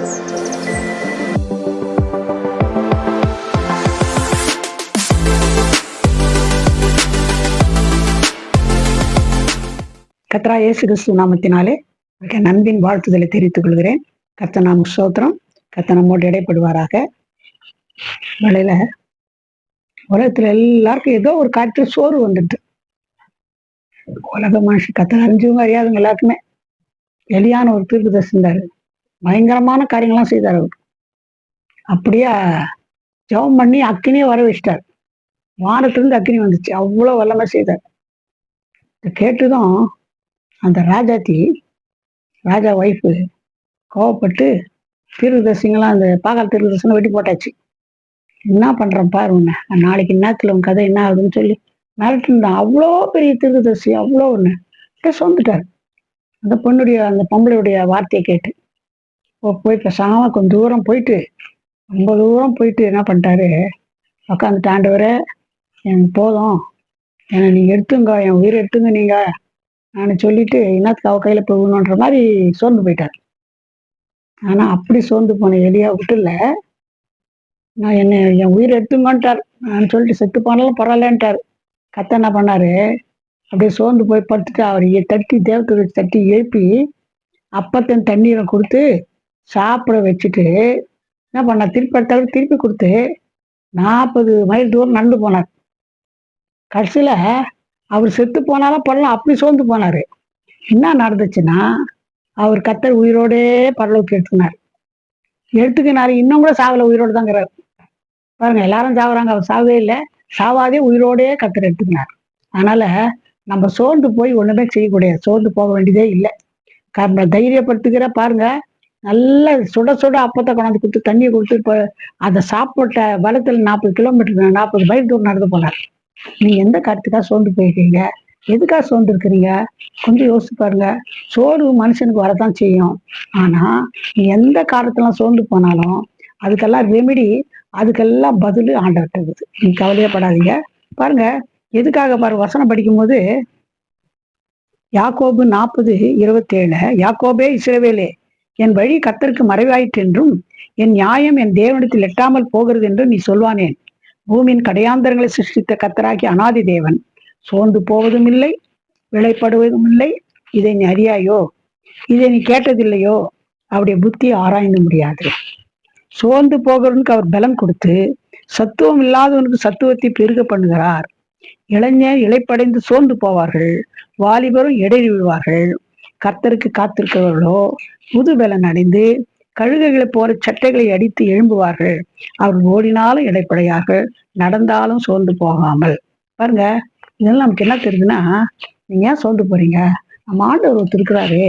கத்ரா இயேசு கிறிஸ்து நாமத்தினாலே மிக நண்பின் வாழ்த்துதலை தெரிவித்துக் கொள்கிறேன். கத்த நாம் சோத்திரம் கத்த நம்மோடு இடைப்படுவாராக. வேலையில உலகத்துல எல்லாருக்கும் ஏதோ ஒரு காற்று சோறு வந்துட்டு உலக மனுஷன் கத்த அறிஞ்சவங்க அறியாதவங்க எல்லாருக்குமே. எளியான ஒரு தீர்ப்பு தரிசனம் பயங்கரமான காரியங்கள்லாம் செய்தார் அவர். அப்படியே ஜெபம் பண்ணி அக்கினியை வர வச்சிட்டார் வானத்திலிருந்து அக்னி வந்துச்சு. அவ்வளோ வல்லமை செய்தார். இதை கேட்டுதான் அந்த ராஜாத்தி ராஜா ஒய்ஃபு கோவப்பட்டு தீர்க்கதரிசிங்களாம் அந்த பாகால் தீர்க்கதரிசனம் வெட்டி போட்டாச்சு. என்ன பண்ணுறேன் பாரு உன்னை. நாளைக்கு நேரத்தில் உன் கதை என்ன ஆகுதுன்னு சொல்லி மிரட்டிருந்தான் அவ்வளோ பெரிய தீர்க்கதரிசி அவ்வளோ ஒன்று சொந்துட்டார் அந்த பொண்ணுடைய அந்த பொம்பளையுடைய வார்த்தையை கேட்டு. போய் பேசாம கொஞ்சம் தூரம் போயிட்டு ரொம்ப தூரம் போயிட்டு என்ன பண்ணிட்டாரு? உட்காந்துட்டு ஆண்டவரே எனக்கு போதும். என்னை நீங்க எடுத்துங்க என் உயிரை எடுத்துங்க நீங்க. நான் சொல்லிட்டு என்னத்துக்கு அவ கையில போகணுன்ற மாதிரி சோர்ந்து போயிட்டார். ஆனா அப்படி சோர்ந்து போன எலியா விட்டுல நான் என்ன என் உயிரை எடுத்துங்கன்ட்டார். நான் சொல்லிட்டு செத்து போனாலும் பரவாயில்லன்ட்டார். கத்த என்ன பண்ணாரு? அப்படியே சோர்ந்து போய் படுத்துட்டு அவர் தட்டி தேவத்தை தட்டி எழுப்பி அப்பத்தன் தண்ணீரை கொடுத்து சாப்பிட வச்சுட்டு என்ன பண்ணார் திருப்பி அடுத்த திருப்பி கொடுத்து நாற்பது மைல் தூரம் நடந்து போனார். கடைசியில் அவர் செத்து போனாலும் பரவாயில்ல அப்படி சோர்ந்து போனார். என்ன நடந்துச்சுன்னா அவர் கத்தர் உயிரோடே பரலோக்கு எடுத்துக்கினார் எடுத்துக்கினாரு இன்னும் கூட சாவல உயிரோடு தாங்கிறார். பாருங்க எல்லாரும் சாவுறாங்க அவர் சாவே இல்லை. சாவாதே உயிரோடே கத்தர் எடுத்துக்கினார். அதனால நம்ம சோர்ந்து போய் ஒன்றுமே செய்யக்கூடாது. சோர்ந்து போக வேண்டியதே இல்லை. நம்ம தைரியப்படுத்துகிற பாருங்க நல்ல சுட சுட அப்பத்தை கொண்டாந்து கொடுத்து தண்ணியை கொடுத்து இப்போ அதை சாப்பிட்ட பலத்தில் நாற்பது கிலோமீட்டர் நாற்பது மைல் தூரம் நடந்து போனார். நீ எந்த கருத்துக்காக சோர்ந்து போயிருக்கீங்க? எதுக்காக சோர்ந்து இருக்கிறீங்க கொஞ்சம் யோசிச்சு பாருங்க. சோர்வு மனுஷனுக்கு வரதான் செய்யும். ஆனா நீ எந்த காரணத்தெல்லாம் சோர்ந்து போனாலும் அதுக்கெல்லாம் ரெமிடி அதுக்கெல்லாம் பதில் ஆண்டவர்கிட்ட இருக்குது. நீ கவலையப்படாதீங்க பாருங்க எதுக்காக பாரு வசனம் படிக்கும்போது யாக்கோபு நாற்பது இருபத்தேழு யாக்கோபே இஸ்ரவேலே என் வழி கத்தருக்கு மறைவாயிற்றென்றும் என் நியாயம் என் தேவனிடத்தில் எட்டாமல் போகிறது என்றும் நீ சொல்வானேன் பூமியின் கடையாந்தரங்களை சிருஷ்டித்த கத்தராகி அனாதி தேவன். சோர்ந்து போவதும் இல்லை விளைப்படுவதும் இல்லை. இதை நீ அறியாயோ? இதை நீ கேட்டதில்லையோ? அவருடைய புத்தி ஆராய்ந்து முடியாது. சோர்ந்து போகிறவனுக்கு அவர் பலம் கொடுத்து சத்துவம் இல்லாதவனுக்கு சத்துவத்தை பெருக பண்ணுகிறார். இளைஞர் இளைப்படைந்து சோர்ந்து போவார்கள். வாலிபரும் இடைறி விழுவார்கள் கர்த்தருக்கு காத்திருக்கிறவர்களோ புது பலன் அடைந்து கழுகுகளை போற சட்டைகளை அடித்து எழும்புவார்கள். அவர்கள் ஓடினாலும் இடைப்படையார்கள் நடந்தாலும் சோர்ந்து போகாமல். பாருங்க இதெல்லாம் நமக்கு என்ன தெரியுதுன்னா நீங்க ஏன் சோர்ந்து போறீங்க? நம்ம ஆண்டவர் ஒருத்தர் இருக்கிறாரு.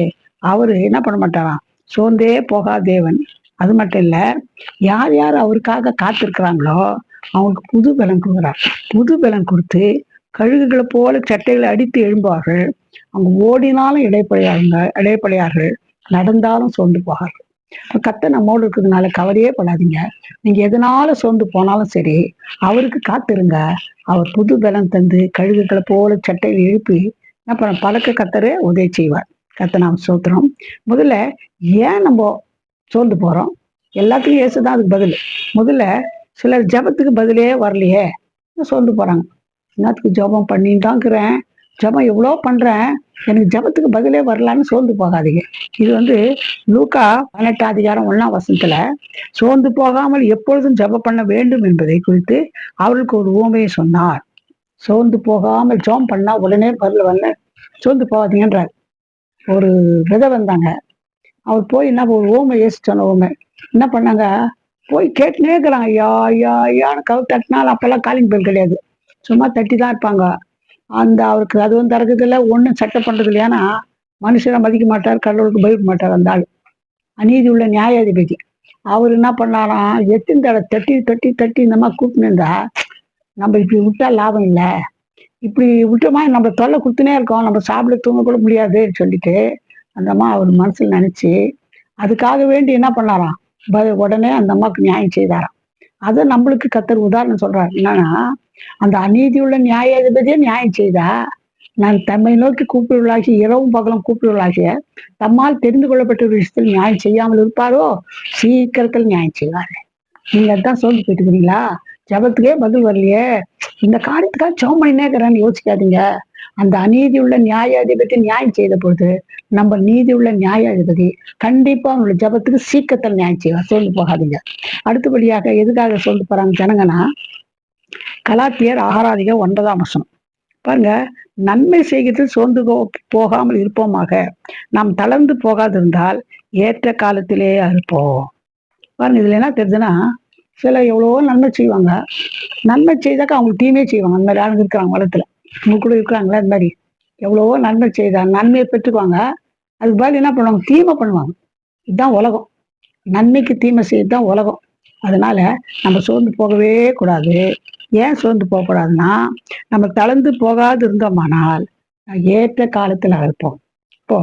அவரு என்ன பண்ண மாட்டாராம்? சோர்ந்தே போகா தேவன். அது மட்டும் இல்ல யார் யார் அவருக்காக காத்திருக்கிறாங்களோ அவங்களுக்கு புது பலன் கொடுக்குறார். புது பலன் கொடுத்து கழுகுகளை போல சட்டைகளை அடித்து எழும்புவார்கள். அவங்க ஓடினாலும் இடைப்படையாங்க இடைப்படையார்கள். நடந்தாலும் சோர்ந்து போகார்கள் இப்ப கத்த நம்மோடு இருக்கிறதுனால கவலையே படாதீங்க. நீங்க எதனால சோர்ந்து போனாலும் சரி அவருக்கு காத்திருங்க. அவர் புது பலம் தந்து கழுகுகளை போல சட்டையில் எழுப்பி அப்புறம் பழக்க கத்தரே உதவி செய்வார். கத்த நாம் சோத்துறோம் முதல்ல ஏன் நம்ம சோர்ந்து போறோம்? எல்லாத்துக்கும் ஏசுதான் அதுக்கு பதில். முதல்ல சிலர் ஜெபத்துக்கு பதிலே வரலையே சோர்ந்து போறாங்க. என்னத்துக்கு ஜெபம் பண்ணிட்டாங்கிறேன். ஜபம் ஜெபம் எவ்வளோ பண்றேன்? எனக்கு ஜெபத்துக்கு பதிலே வரலான்னு சோர்ந்து போகாதீங்க. இது வந்து லூக்கா பதினெட்டாம் அதிகாரம் ஒண்ணாம் வசனத்துல சோர்ந்து போகாமல் எப்பொழுதும் ஜெபம் பண்ண வேண்டும் என்பதை குறித்து அவருக்கு ஒரு ஊமையை சொன்னார். சோர்ந்து போகாமல் ஜெபம் பண்ணா உடனே பதில் வரல. சோர்ந்து போகாதீங்கன்றார். ஒரு விதை வந்தாங்க அவர் போய் என்ன ஒரு ஓமை ஏசு சொன்ன ஓமை என்ன பண்ணாங்க? போய் கேட்டுனே இருக்கிறாங்க. ஐயா ஐயா ஐயான்னு கவு தட்டினாலும் அப்பெல்லாம் காலிங் பெல் கிடையாது. சும்மா தட்டி தான் இருப்பாங்க. அந்த அவருக்கு அதுவும் வந்து இல்லை ஒன்றும் சட்டை பண்ணுறது இல்லையானா மனுஷனை மதிக்க மாட்டார் கடவுளுக்கு பயப்பட மாட்டார் அந்த ஆள். அநீதி உள்ள நியாயாதிபதி. அவர் என்ன பண்ணாராம் எத்தனை தடவை தட்டி தட்டி தட்டி இந்த மாதிரி கூப்பிட்டுருந்தா நம்ம இப்படி விட்டா லாபம் இல்லை. இப்படி விட்டோமா நம்ம தொல்லை கொடுத்துனே இருக்கோம். நம்ம சாப்பிட தூங்க கூட முடியாதுன்னு சொல்லிட்டு அந்த அம்மா அவர் மனசில் நினைச்சு அதுக்காக வேண்டி என்ன பண்ணாராம்? ப- உடனே அந்த அம்மாவுக்கு நியாயம் செய்தாராம். அதை நம்மளுக்கு கத்தர் உதாரணம் சொல்றாரு. என்னன்னா அந்த அநீதியுள்ள நியாயாதிபதியை நியாயம் செய்தா நான் தம்மை நோக்கி கூப்பிடுவளாகி இரவும் பகலும் கூப்பிடுவளாகிய தம்மால் தெரிந்து கொள்ளப்பட்ட ஒரு விஷயத்தில் நியாயம் செய்யாமல் இருப்பாரோ? சீக்கிரத்தில் நியாயம் செய்வார். நீங்க அதான் சொல்லி போயிட்டு இருக்கிறீங்களா ஜபத்துக்கே பதில் வரலையே. இந்த காரியத்துக்காக ஜெபம் பண்ணினே யோசிக்காதீங்க. அந்த அநீதி உள்ள நியாயாதிபதி நியாயம் செய்த பொழுது நம்ம நீதி உள்ள நியாயாதிபதி கண்டிப்பா அவங்களோட ஜபத்துக்கு சீக்கிரத்தில் நியாயம் செய்வார். சோர்ந்து போகாதீங்க. அடுத்தபடியாக எதுக்காக சோர்ந்து போறாங்க ஜனங்கன்னா கலாத்தியர் ஆகராதிக ஒன்பதாம் வசனம். பாருங்க நன்மை செய்கிறது சோர்ந்து போ- போகாமல் இருப்போமாக. நாம் தளர்ந்து போகாதிருந்தால் ஏற்ற காலத்திலே அறுப்போம் பாருங்க இதுல என்ன தெரியுதுன்னா சில எவ்வளவோ நன்மை செய்வாங்க. நன்மை செய்தாக்கா அவங்க தீமே செய்வாங்க. அந்த மாதிரி இருக்கிறாங்க வளத்துல. உங்களுக்குள்ள இருக்கிறாங்களே? இருக்கிறாங்களா மாதிரி எவ்வளவோ நன்மை செய்தா நன்மையை பெற்றுக்குவாங்க. அதுக்கு பதில் என்ன பண்ணுவாங்க? தீமை பண்ணுவாங்க. இதுதான் உலகம். நன்மைக்கு தீமை செய்யறது தான் உலகம். அதனால நம்ம சோர்ந்து போகவே கூடாது. ஏன் சோர்ந்து போகக்கூடாதுன்னா நம்ம தளர்ந்து போகாது இருந்தோமானால் ஏற்ற காலத்தில் அறுப்போம் இப்போ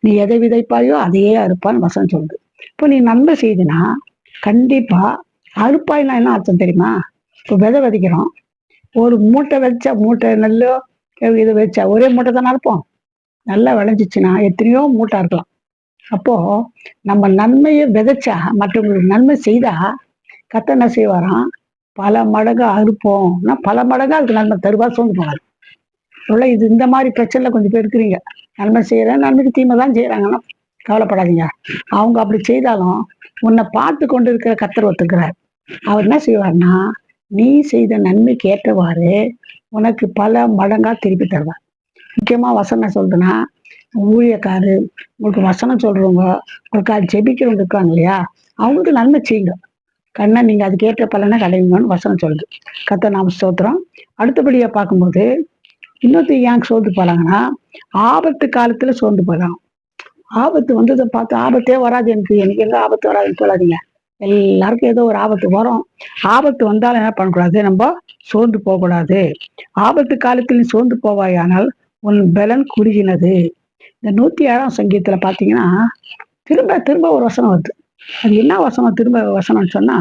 நீ எதை விதைப்பாயோ அதையே அறுப்பான்னு வசம் சொல்லுது. இப்போ நீ நன்மை செய்தினா கண்டிப்பா அறுப்பாய்னா என்ன அர்த்தம் தெரியுமா? இப்போ விதை விதைக்கிறோம். ஒரு மூட்டை வச்சா மூட்டை நெல்லோ இது வச்சா ஒரே மூட்டை தானே அறுப்போம். நல்லா விளைஞ்சிச்சுன்னா எத்தனையோ மூட்டை இருக்கலாம் அப்போ நம்ம நன்மையை விதைச்சா மற்றவங்களுக்கு நன்மை செய்தா கத்த என்ன செய்வாராம்? பல மடங்கு அறுப்போம்னா பல மடங்கா அதுக்கு நன்மை தருவா சோர்ந்து போகாது உள்ள இது இந்த மாதிரி பிரச்சனைல கொஞ்சம் பேர் இருக்கிறீங்க. நன்மை செய்யறேன் நன்மைக்கு தீமை தான் செய்யறாங்கன்னா கவலைப்படாதீங்க. அவங்க அப்படி செய்தாலும் உன்னை பார்த்து கொண்டு இருக்கிற கத்தர் ஒத்துக்கிறார். அவர் என்ன செய்வார்னா நீ செய்த நன்மைக்கு ஏற்றவாறு உனக்கு பல மடங்கா திருப்பி தருவார். முக்கியமா வசனம் சொல்றேன்னா ஊழியக்காரு உங்களுக்கு வசனம் சொல்றவங்க உங்களுக்கு ஜெபிக்கிறவங்க இருக்காங்க இல்லையா அவங்களுக்கு நன்மை செய்யுங்க. கண்ணை நீங்க அது கேட்ட பலனை கடைங்கன்னு வசனம் சொல்லுது. கத்த நாம ஸ்தோத்திரம். அடுத்தபடியா பார்க்கும்போது இன்னொருத்தர் ஏன் சோர்ந்து போறாங்கன்னா ஆபத்து காலத்துல சோர்ந்து போறாங்க ஆபத்து வந்ததை பார்த்து ஆபத்தே வராது எனக்கு. எனக்கு எங்க ஆபத்து வராதுன்னு சொல்லாதீங்க. எல்லாருக்கும் ஏதோ ஒரு ஆபத்து வரும். ஆபத்து வந்தாலும் என்ன பண்ணக்கூடாது? நம்ம சோர்ந்து போகக்கூடாது. ஆபத்து காலத்தில் நீ சோர்ந்து போவாயானால் உன் பலன் குறுகினது. இந்த நூத்தி ஏழாம் சங்கீதத்துல பாத்தீங்கன்னா திரும்ப திரும்ப ஒரு வசனம் வருது. அது என்ன வசனம்? திரும்ப வசனம்னு சொன்னா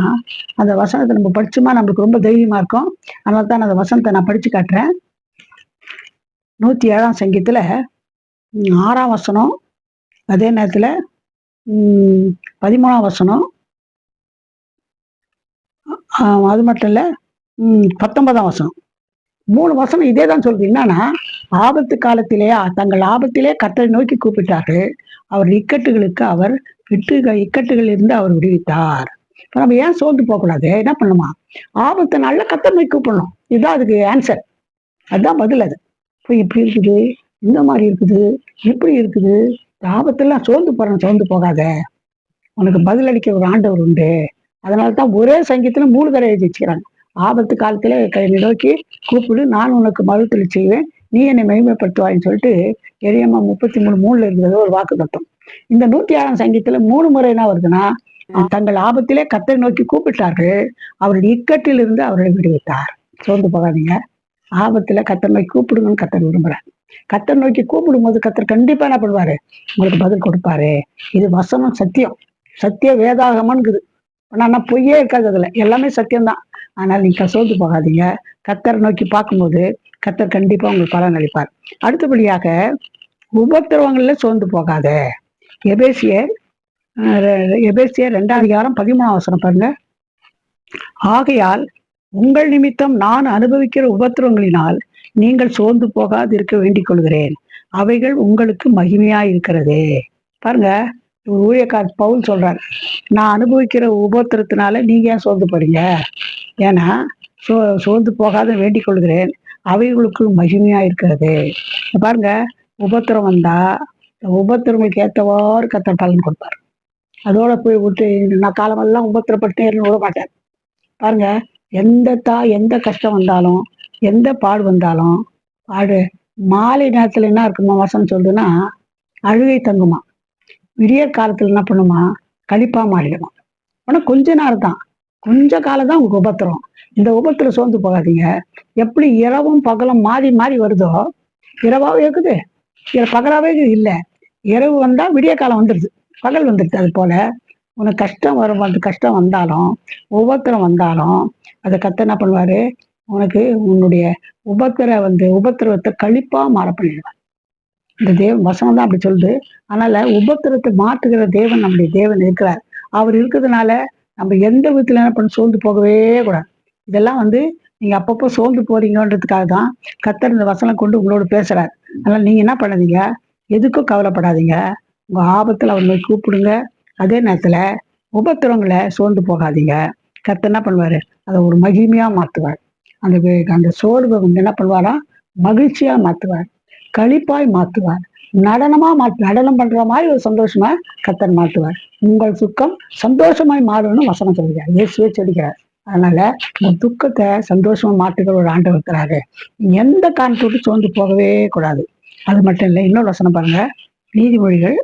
அந்த வசனத்தை நம்ம படிச்சோமா நம்மளுக்கு ரொம்ப தைரியமா இருக்கும். அதனால தான் அந்த வசனத்தை நான் படிச்சு காட்டுறேன். நூத்தி ஏழாம் சங்கீதத்துல ஆறாம் வசனம் அதே நேரத்துல பதிமூணாம் வசனம் அது மட்டும் இல்லை. பத்தொன்பதாம் வசனம். மூணு வசனம் இதே தான் சொல்றது என்னன்னா ஆபத்து காலத்திலே தங்கள் ஆபத்திலே கத்தரை நோக்கி கூப்பிட்டார்கள். அவர் இக்கட்டுகளுக்கு அவர் விட்டு இக்கட்டுகள் இருந்து அவர் விடுவித்தார். இப்போ நம்ம ஏன் சோர்ந்து போகக்கூடாது? என்ன பண்ணுமா? ஆபத்து நாளில் கத்தரை நோக்கி கூப்பிடணும். இதுதான் அதுக்கு ஆன்சர் அதுதான் பதில் அது. இப்போ இப்படி இருக்குது இந்த மாதிரி இருக்குது இப்படி இருக்குது. ஆபத்தெல்லாம் சோர்ந்து போறேன் சோர்ந்து போகாத. உனக்கு பதிலளிக்க ஒரு ஆண்டவர் உண்டு. அதனால தான் ஒரே சங்கீத்துல மூணு தடவை எழுதி வச்சுக்கிறாங்க ஆபத்து காலத்துல கை நோக்கி கூப்பிடு நான் உனக்கு மறுத்தல் செய்வேன் நீ என்னை மகிமைப்படுத்துவாயின்னு சொல்லிட்டு எரியம்மா முப்பத்தி மூணு மூணுல இருக்கிறது ஒரு வாக்கு தத்துவம். இந்த நூத்தி ஆறாம் சங்கீத்துல மூணு முறை என்ன வருதுன்னா தங்கள் ஆபத்திலே கத்தரை நோக்கி கூப்பிட்டார்கள் அவருடைய இக்கட்டில் இருந்து அவர்களை விடுவித்தார். சோர்ந்து போகாதீங்க. ஆபத்துல கத்தர் நோக்கி கூப்பிடுங்கன்னு கத்தர் விரும்புறார். கத்தர் நோக்கி கூப்பிடும் போது கத்தர் கண்டிப்பா என்ன பண்ணுவாரு? உங்களுக்கு பதில் கொடுப்பாரு. இது வசனம் சத்தியம். சத்திய வேதாகமன்குது ஆனா பொய்யே இருக்காது அதுல எல்லாமே சத்தியம்தான். ஆனால் நீங்கள் சோர்ந்து போகாதீங்க. கத்தரை நோக்கி பார்க்கும்போது கத்தர் கண்டிப்பா உங்களுக்கு பலன் அளிப்பார் அடுத்தபடியாக உபத்திரவங்கள்ல சோர்ந்து போகாத. எபேசியர் எபேசியர் ரெண்டாம் அதிகாரம் பதிமூணாம் வசனம் பாருங்க. ஆகையால் உங்கள் நிமித்தம் நான் அனுபவிக்கிற உபத்திரவங்களினால் நீங்கள் சோர்ந்து போகாது இருக்க வேண்டிக் கொள்கிறேன். அவைகள் உங்களுக்கு மகிமையா இருக்கிறது பாருங்க. ஒரு ஊழியக்கார் பவுல் சொல்றார். நான் அனுபவிக்கிற உபத்திரத்தினால நீங்க ஏன் சோர்ந்து போறீங்க? ஏன்னா சோ சோர்ந்து போகாத வேண்டிக் கொள்கிறேன். அவைகளுக்கு மகிமையா இருக்கிறது. பாருங்க உபத்திரம் வந்தா உபத்திரங்களுக்கு ஏற்றவாறு கத்த பலன் கொடுப்பார். அதோட போய் விட்டு நான் காலமெல்லாம் உபத்திரப்பட்டு விட மாட்டேன். பாருங்க எந்த தா எந்த கஷ்டம் வந்தாலும் எந்த பாடு வந்தாலும் பாடு மாலை நேரத்துல என்ன இருக்குமா வசனம் சொல்லுதுன்னா அழுகை தங்குமா? விடிய காலத்துல என்ன பண்ணுமா? கழிப்பா மாறிடுமா. ஆனா கொஞ்ச நேரம் தான். கொஞ்ச காலம் தான் உங்களுக்கு உபத்திரம். இந்த உபத்திரம் சோர்ந்து போகாதீங்க. எப்படி இரவும் பகலும் மாறி மாறி வருதோ இரவாவும் இருக்குது. பகலாகவே பகலாவே இல்லை. இரவு வந்தா விடிய காலம் வந்துடுது பகல் வந்துடுது அது போல. உனக்கு கஷ்டம் வரும் அந்த கஷ்டம் வந்தாலும் ஒவ்வொருத்தரும் வந்தாலும் அதை கத்த என்ன பண்ணுவாரு? உனக்கு உன்னுடைய உபத்திர வந்து உபத்திரவத்தை கழிப்பா மாற பண்ணிடுவார். இந்த தேவன் வசனம் தான் அப்படி சொல்லுது. அதனால உபத்திரத்தை மாற்றுகிற தேவன் நம்முடைய தேவன் இருக்கிறார். அவர் இருக்கிறதுனால நம்ம எந்த விதத்துல என்ன பண்ண சோர்ந்து போகவே கூடாது. இதெல்லாம் வந்து நீங்க அப்பப்போ சோர்ந்து போறீங்கன்றதுக்காக தான் கத்தர் இந்த வசனம் கொண்டு உங்களோட பேசுறாரு. அதனால நீங்க என்ன பண்ணாதீங்க? எதுக்கும் கவலைப்படாதீங்க. உங்க ஆபத்துல அவர் போய் கூப்பிடுங்க. அதே நேரத்துல உபத்திரங்களை சோர்ந்து போகாதீங்க. கத்தர் என்ன பண்ணுவாரு? அதை ஒரு மகிமையா மாத்துவார். அந்த அந்த சோர்வை வந்து என்ன பண்ணுவாரா? மகிழ்ச்சியா மாத்துவார். களிப்பாய் மாற்றுவார். நடனமா மாற்று நடனம் பண்ற மாதிரி ஒரு சந்தோஷமா கத்தன் மாற்றுவார். உங்கள் சுக்கம் சந்தோஷமாய் மாறணும்னு வசனம் சொல்கிறார் இயேசுவே சொல்லிக்கிறார் அதனால உங்க துக்கத்தை சந்தோஷமா மாற்றுகிற ஒரு ஆண்டு இருக்கிறாரு. எந்த காரணத்தோடு சோர்ந்து போகவே கூடாது. அது மட்டும் இல்லை இன்னொரு வசனம் பாருங்க. நீதிமொழிகள்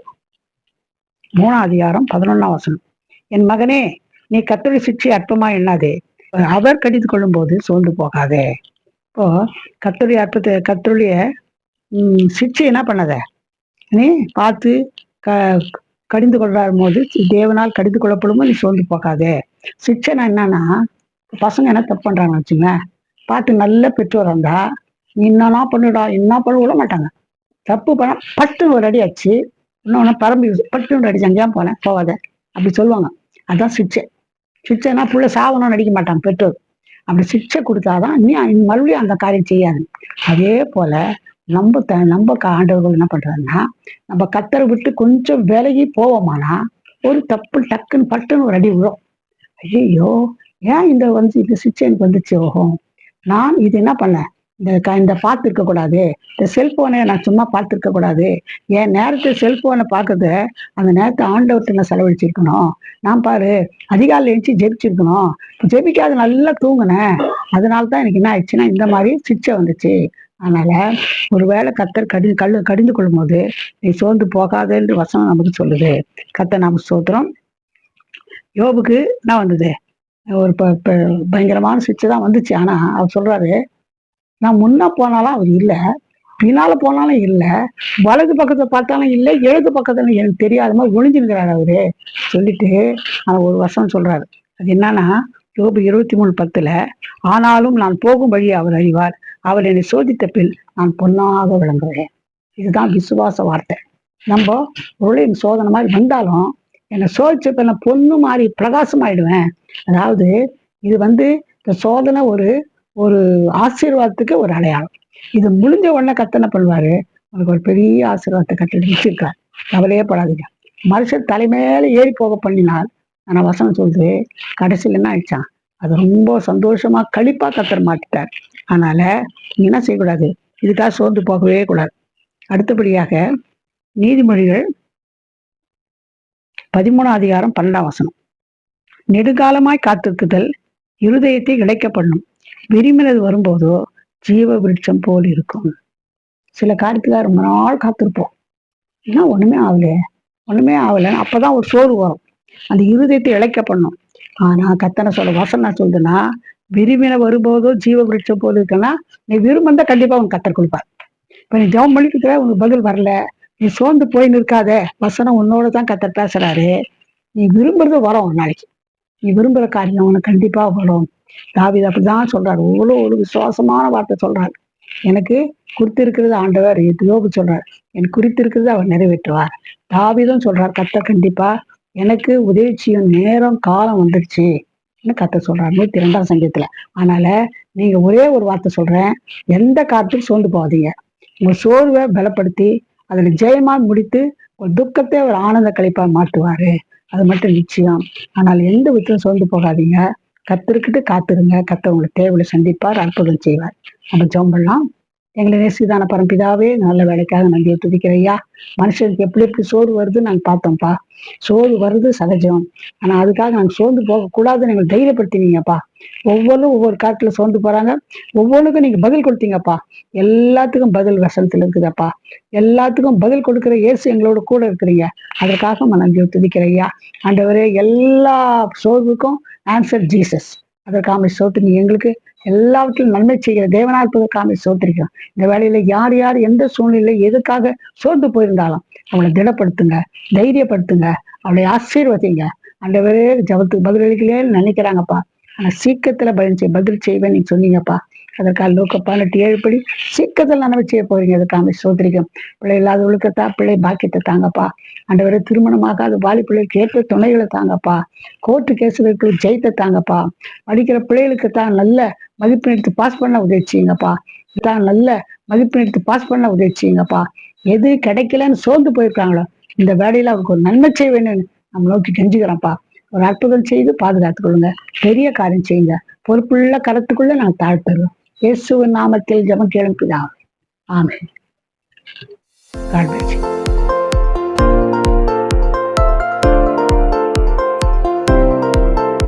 மூணாம் அதிகாரம் பதினொன்னாம் வசனம். என் மகனே நீ கத்தருடைய சிக்ஷை அற்பமா எண்ணாதே. அவர் கடித்து கொள்ளும் போது சோர்ந்து போகாதே. இப்போ கத்தோடைய அற்பத்தை கத்தோடைய சிக்ஷை என்ன பண்ணத? நீ பார்த்து க கடிந்து கொள்றாரு போது தேவனால் கடிந்து கொள்ளப்படும் நீ சோர்ந்து போகாதே. சிக்ஷைனா என்னன்னா பசங்க என்ன தப்பு பண்றாங்கன்னு வச்சுங்க பார்த்து நல்ல பெற்றோர் இருந்தா நீ என்னன்னா பண்ணுடா என்ன பண்ண விட மாட்டாங்க. தப்பு பண்ண பட்டு ஒரு அடி ஆச்சு இன்னொன்னு பரம்பி பட்டு ஒரு அடி அங்கேயும் போனேன் போகாத. அப்படி சொல்லுவாங்க. அதான் சிக்ஷை சிக்ஷைனா புள்ள சாவணும்னு நடிக்க மாட்டாங்க பெற்றோர். அப்படி சிக்ஷை கொடுத்தாதான் நீ மறுபடியும் அந்த காரியம் செய்யாது. அதே போல நம்ம த நம்ம ஆண்டவர்கள் என்ன பண்றாங்கன்னா நம்ம கத்தரை விட்டு கொஞ்சம் விலகி போவோமானா ஒரு தப்பு டக்குன்னு பட்டுன்னு ஒரு அடி விழும். ஐயோ ஏன் இந்த வந்து இந்த சுவிட்ச் எனக்கு வந்துச்சு ஓஹோ. நான் இது என்ன பண்ணேன்? இந்த க- இந்த பார்த்துருக்க கூடாது. இந்த செல்போனை நான் சும்மா பார்த்துருக்க கூடாது. என் நேரத்தை செல்போனை பார்க்கறது அந்த நேரத்தை ஆண்டவர்கிட்ட நான் செலவழிச்சிருக்கணும். நான் பாரு அதிகாலை எழுச்சி ஜெபிச்சிருக்கணும். ஜெபிக்காத நல்லா தூங்கினேன். அதனால தான் எனக்கு என்ன ஆயிடுச்சுன்னா இந்த மாதிரி சுவிட்சை வந்துச்சு. அதனால ஒருவேளை கத்தர் கடி கல் கடிந்து கொள்ளும் போது நீ சோர்ந்து போகாத என்று வசனம் நமக்கு சொல்லுது. கத்தர் நாம சோத்திரம் யோபுக்கு என்ன வந்தது? ஒரு இப்போ பயங்கரமான சிக்ஷை தான் வந்துச்சு. ஆனா அவர் சொல்றாரு நான் முன்ன போனாலும் அவர் இல்லை பின்னால போனாலும் இல்லை வலது பக்கத்தை பார்த்தாலும் இல்லை எழுது பக்கத்துல எனக்கு தெரியாத மாதிரி ஒளிஞ்சிருக்கிறாரு அவரு. சொல்லிட்டு அவர் ஒரு வசனம் சொல்றாரு. அது என்னன்னா யோபு இருபத்தி மூணு பத்துல ஆனாலும் நான் போகும் வழி அவர் அறிவார். அவர் என்னை சோதித்த பின் நான் பொன்னாக விளங்குவேன் இதுதான் விசுவாச வார்த்தை. நம்ம ஒரு சோதனை மாதிரி வந்தாலும் என்னை சோதிச்ச பின் நான் பொண்ணு மாதிரி பிரகாசம் ஆயிடுவேன் அதாவது இது வந்து இந்த சோதனை ஒரு ஒரு ஆசீர்வாதத்துக்கு ஒரு அடையாளம். இது முடிஞ்ச உடனே கத்தனை பண்ணுவாரு. உனக்கு ஒரு பெரிய ஆசீர்வாதத்தை கட்டி வச்சிருக்கார் கவலையே படாதீங்க. மனுஷன் தலைமையில ஏறி போக பண்ணினால் ஆனால் வசனம் சொல்லுது கடைசியில் என்ன ஆயிடுச்சான்? அது ரொம்ப சந்தோஷமா கழிப்பா கத்தர் மாட்டிட்டார். அதனால நீ என்ன செய்யக்கூடாது? இதுக்காக சோர்ந்து போகவே கூடாது. அடுத்தபடியாக நீதிமொழிகள் பதிமூணாம் அதிகாரம் பன்னெண்டாம் வசனம். நெடுகாலமாய் காத்திருக்குதல் இருதயத்தை இழைக்க பண்ணும் விரும்பினது வரும்போதோ ஜீவ விருட்சம் போல் இருக்கும். சில காரியத்துக்காக ரொம்ப நாள் காத்திருப்போம். ஏன்னா ஒண்ணுமே ஆகலையே. ஒண்ணுமே ஆகலைன்னு அப்பதான் ஒரு சோறு வரும். அந்த இருதயத்தை இழைக்க பண்ணும் ஆனா கத்தனை சொல்ல வசனம் நான் விரும்பின வரும்போதோ ஜீவ விருட்ச போது இருக்குன்னா நீ விரும்பந்தா கண்டிப்பா உனக்கு கத்தர் கொடுப்பார். இப்ப நீ ஜெபம் பண்ணிட்டு இருக்கிற உனக்கு பதில் வரல. நீ சோர்ந்து போய் நிற்காத. வசனம் உன்னோட தான் கத்தர் பேசுறாரு. நீ விரும்புறது வரும் ஒரு நாளைக்கு. நீ விரும்புற காரியம் உனக்கு கண்டிப்பா வரும். தாவித அப்படிதான் சொல்றாரு. அவ்வளோ ஒரு விசுவாசமான வார்த்தை சொல்றாரு. எனக்கு குறித்திருக்கிறது ஆண்டவர் யோபு சொல்றார். எனக்கு குறித்திருக்கிறது அவர் நிறைவேற்றுவார். தாவிதம் சொல்றார் கத்த கண்டிப்பா எனக்கு உதவி செய்யும் நேரம் காலம் வந்துடுச்சு கத்த சொல்றாரு. நூத்தி ரெண்டாம் சங்கீதத்துல. அதனால நீங்க ஒரே ஒரு வார்த்தை சொல்றேன். எந்த காலத்துக்கும் சோர்ந்து போகாதீங்க. உங்க சோர்வை பலப்படுத்தி அதுல ஜெயமா முடித்து ஒரு துக்கத்தை ஒரு ஆனந்த கழிப்பா மாற்றுவாரு. அது மட்டும் நிச்சயம். ஆனால் எந்த விதத்திலும் சோர்ந்து போகாதீங்க. கத்திருக்கிட்டு காத்துருங்க. கத்த உங்களை தேவையில சந்திப்பார் அற்புதம் செய்வார். நம்ம ஜெபம் பண்ணலாம். எங்களை நேசிதான பரம்பிதாவே நல்ல வேலைக்காக நன்றி துதிக்கிறையா மனுஷனுக்கு எப்படி எப்படி சோறு வருது நாங்க பார்த்தோம்ப்பா. சோறு வருது சகஜம். ஆனா அதுக்காக நாங்க சோர்ந்து போக கூடாதுன்னு எங்களை தைரியப்படுத்தினீங்கப்பா. ஒவ்வொன்றும் ஒவ்வொரு காட்டுல சோர்ந்து போறாங்க. ஒவ்வொன்றுக்கும் நீங்க பதில் கொடுத்தீங்கப்பா. எல்லாத்துக்கும் பதில் வசனத்துல இருக்குதப்பா. எல்லாத்துக்கும் பதில் கொடுக்கிற இயேசு எங்களோட கூட இருக்கிறீங்க. அதற்காக நான் நன்றியை துதிக்கிறையா ஆண்டவரே எல்லா சோர்வுக்கும் ஆன்சர் ஜீசஸ் அதற்காக சோத்து எங்களுக்கு எல்லாவற்றிலும் நன்மை செய்கிற தேவனாற்பதற்காக சோத்திரிக்கிறோம். இந்த வேலையில யார் யார் எந்த சூழ்நிலை எதுக்காக சோர்ந்து போயிருந்தாலும் அவளை திடப்படுத்துங்க தைரியப்படுத்துங்க அவளை ஆசீர்வதிங்க. ஆண்டவரே ஜபத்துக்கு பதிலளிக்கலையே நினைக்கிறாங்கப்பா. ஆனா சீக்கிரத்துல பதில் செய் பதில் செய்வேன் நீங்க சொன்னீங்கப்பா. அதற்காக லோக்க பதினெட்டு ஏழு படி சீக்கிரத்தில் நன்மை செய்ய போறீங்க. அதுக்காக சோதரிக்கும் பிள்ளை இல்லாதவளுக்குத்தா பிள்ளை பாக்கியத்தை தாங்கப்பா. ஆண்டவரை திருமணமாகாத வாலி பிள்ளைகளுக்கு ஏற்ற துணைகளை தாங்கப்பா. கோர்ட்டு கேசுகளுக்கு ஜெயித்த தாங்கப்பா. படிக்கிற பிள்ளைகளுக்கு தான் நல்ல மதிப்பெண் எடுத்து பாஸ் பண்ண உதவி செய்யுங்கப்பா. தான் நல்ல மதிப்பெண் எடுத்து பாஸ் பண்ண உதவி செய்யுங்கப்பா. எது கிடைக்கலன்னு சோர்ந்து போயிருக்காங்களோ இந்த வேலையில அவருக்கு ஒரு நன்மை செய்ய வேணும்னு நம்ம நோக்கி கெஞ்சுக்கிறோம்ப்பா. ஒரு அற்புதம் செய்து பாதுகாத்துக் கொள்ளுங்க. பெரிய காரியம் செய்யுங்க. பொறுப்புள்ள கரத்துக்குள்ள நாங்கள் தாழ்த்துறோம். இயேசுவின் நாமத்தில் ஜெபம் கேளும் ஆமே ஆமென்.